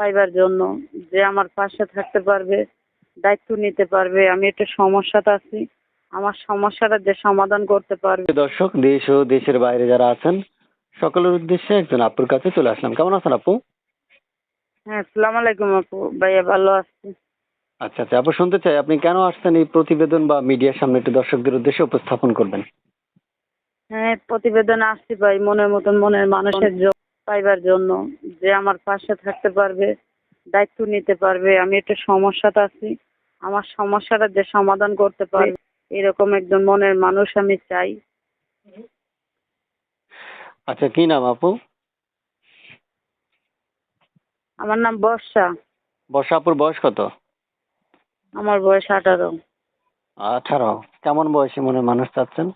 পাইবার জন্য যে আমার পাশে থাকতে পারবে দায়িত্ব নিতে পারবে আমি একটা সমস্যাতে আছি। আমার সমস্যাটা যে সমাধান করতে পারবে। দর্শক দেশ ও দেশের বাইরে যারা আছেন সকলের উদ্দেশ্যে একজন আপুর কাছে চলে আসলাম। কেমন আছেন আপু? হ্যাঁ সালাম আলাইকুম আপু। ভাইয়া ভালো আছি। আচ্ছা আচ্ছা আপু শুনতে চাই আপনি কেন আসছেন এই প্রতিবেদন বা মিডিয়ার সামনে একটু দর্শকদের উদ্দেশ্যে উপস্থাপন করবেন? হ্যাঁ প্রতিবেদন আসছি ভাই মনের মতন মনের মানুষের জন্য পাইবার জন্য। যে আমার পাশে থাকতে পারবে দায়িত্ব নিতে পারবে আমি একটা সমস্যাতে আছি। আমার সমস্যাটা যে সমাধান করতে পারবে এরকম একজন মনের মানুষ আমি চাই। আচ্ছা কি নাম আপু? আমার নাম বর্ষা। বর্ষা আপুর বয়স কত? আমার বয়স আঠারো। আঠারো। কেমন বয়সী মনে মানুষ চাচ্ছেন?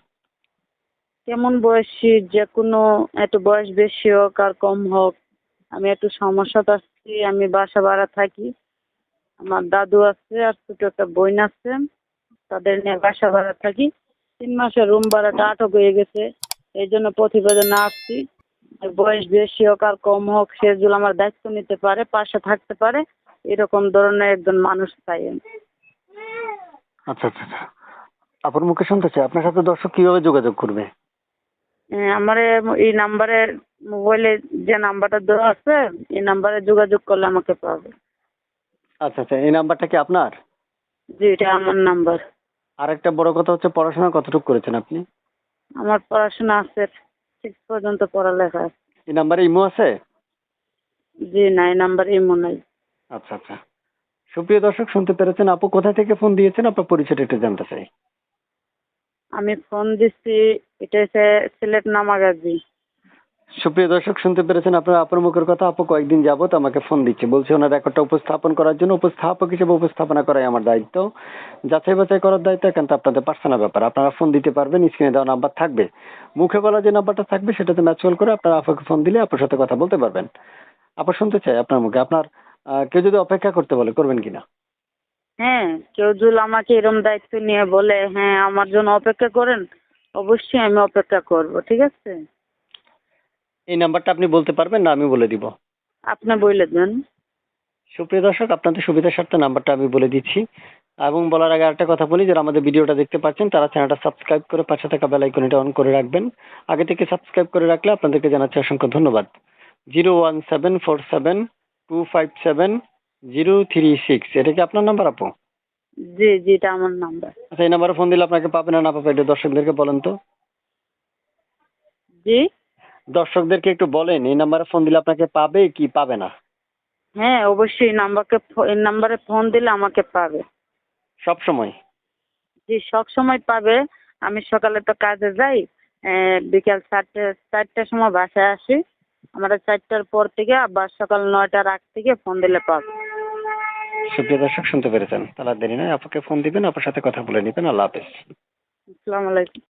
কেমন বয়সী যে কোনো একটু বয়স বেশি হোক আর কম হোক আমি একটু সমস্যাতে আছি, আমি বাসা ভাড়া থাকি। আমার দাদু আছে আর ছোটো একটা বোন আছে, তাদের নিয়ে বাসা ভাড়া থাকি। তিন মাসের রুম ভাড়াটা আটক হয়ে গেছে, এই জন্য প্রতিবেদনে আসছি। বয়স বেশি হোক আর কম হোক, সে আমার দায়িত্ব নিতে পারে, পাশে থাকতে পারে, এরকম ধরনের একজন মানুষ চাই আচ্ছা আচ্ছা আচ্ছা। আপুর মুখে শুনতে চাই আপনার সাথে দর্শক কীভাবে যোগাযোগ করবে? আমার এই নাম্বারে মোবাইলে যে নাম্বারটা দেওয়া আছে এই নাম্বারে যোগাযোগ করলে আমাকে পাবে। আচ্ছা আচ্ছা এই নাম্বারটা কি আপনার? জি এটা আমার নাম্বার। আর একটা বড় কথা হচ্ছে পড়াশোনা কতটুকু করেছেন আপনি? আমার পড়াশোনা আছে সিক্স পর্যন্ত পড়ালেখা আছে। এই নাম্বারে ইমো আছে? জি না এই নাম্বার ইমো নাই। আচ্ছা আচ্ছা। সুপ্রিয় দর্শক শুনতে পেরেছেন আপু কোথা থেকে ফোন দিয়েছেন? আপনার পরিচয়টা একটু জানতে চাই। আমি ফোন দিচ্ছি এটা হচ্ছে সিলেট নামাগাজি সুপ্রিয় দর্শক শুনতে পেরেছেন আপনার আপুর মুখের কথা। আপু কয়েকদিন যাবত আমাকে ফোন দিচ্ছে। বলছে ওনার রেকর্ডটা উপস্থাপন করার জন্য উপস্থাপক হিসেবে উপস্থাপনা করাই আমার দায়িত্ব। যাচাই বাছাই করার দায়িত্ব একান্ত আপনাদের পার্সোনাল ব্যাপার। আপনারা ফোন দিতে পারবেন স্ক্রিনে দেওয়া নাম্বার থাকবে। মুখে বলা যে নাম্বারটা থাকবে সেটাতে ম্যাচ কল করে আপনারা আপুকে ফোন দিলে আপুর সাথে কথা বলতে পারবেন। আপু শুনতে চাই আপনার মুখে। আপনার কেউ যদি অপেক্ষা করতে বলে করবেন কিনা? হ্যাঁ কেউ যদি আমাকে এরম দায়িত্ব নিয়ে বলে হ্যাঁ আমার জন্য অপেক্ষা করেন অবশ্যই আমি অপেক্ষা করব ঠিক আছে? এই নাম্বারটা আপনি বলতে পারবেন না আমি বলে দিব। আপনি বলে দেন। সুপ্রিয় দর্শক আপনাদের সুবিধার স্বার্থে নাম্বারটা আমি বলে দিচ্ছি। এবং বলার আগে একটা কথা বলি যারা আমাদের ভিডিওটা দেখতে পাচ্ছেন তারা চ্যানেলটা সাবস্ক্রাইব করে পাশে থাকা বেল আইকনটা অন করে রাখবেন। আগে থেকে সাবস্ক্রাইব করে রাখলে আপনাদেরকে জানাচ্ছি অসংখ্য ধন্যবাদ। Zero one seven four seven two five seven zero three six. এটা কি আপনার নাম্বার আপু? জি জি এটা আমার নাম্বার আচ্ছা এই নাম্বারে ফোন দিলে আপনাকে পাবে না না পাবে এটা দর্শকদেরকে বলেন তো। জি? দর্শকদেরকে একটু বলেন এই নাম্বারে ফোন দিলে আপনাকে পাবে কি পাবে না? হ্যাঁ অবশ্যই নাম্বারকে এই নাম্বারে ফোন দিলে আমাকে পাবে। সব সময়? জি সব সময় পাবে। আমি সকালে তো কাজে যাই বিকাল চারটে চারটার সময় বাসায় আসি। আমরা চারটার পর থেকে আবার সকাল নয়টার আগ থেকে ফোন দিলে পাবে। সুপ্রিয় দর্শক, শুনতে পেরেছেন। তাহলে আর দেরি নয় আপুকে ফোন দিবেন আপনার সাথে কথা বলে নেবেন। আল্লাহ হাফেজ। আসসালামু আলাইকুম।